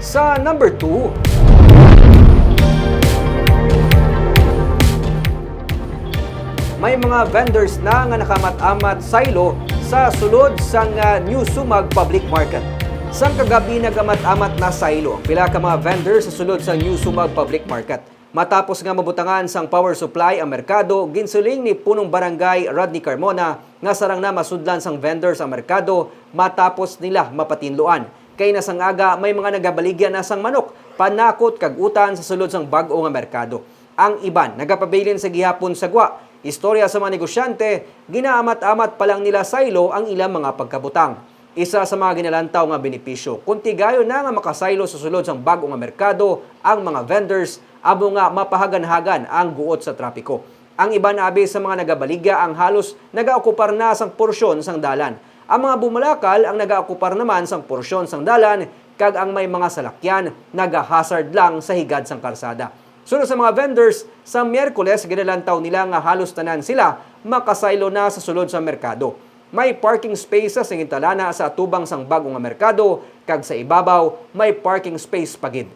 Sa number 2, may mga vendors na nga nakamat-amat silo sa sulod sang nga New Sumag Public Market. Sang kagabi nagamat-amat na silo ang pila ka mga vendors sa sulod sa New Sumag Public Market. Matapos nga mabutangan sang power supply ang merkado, ginsuling ni punong barangay Rodney Carmona nga sarang na masudlan sang vendors ang merkado matapos nila mapatinluan. Kay nasang aga may mga nagabaligyan na sang manok, panakot kag utan sa sulod sang bag-o nga merkado. Ang iban nagapabilin sa gihapon sagwa. Istorya sa mga negosyante, ginaamat-amat pa lang nila saylo ang ilang mga pagkabutang. Isa sa mga ginalantaw nga benepisyo, kung tigayo na nga makasaylo sa sulod sang bago nga merkado, ang mga vendors, abo nga mapahagan-hagan ang guot sa trapiko. Ang iba na abi sa mga nagabaligya ang halos nagaokupar na sang porsyon sang dalan. Ang mga bumalakal ang nagaokupar naman sang porsyon sang dalan, kag ang may mga salakyan naga-hazard lang sa higad sang karsada. Sunod sa mga vendors, sa Miyerkules, ginalantaw nila nga halos tanan sila makasaylo na sa sulod sa merkado. May parking spaces ang intalana sa atubang sang bagong nga merkado, kag sa ibabaw, may parking space pagid.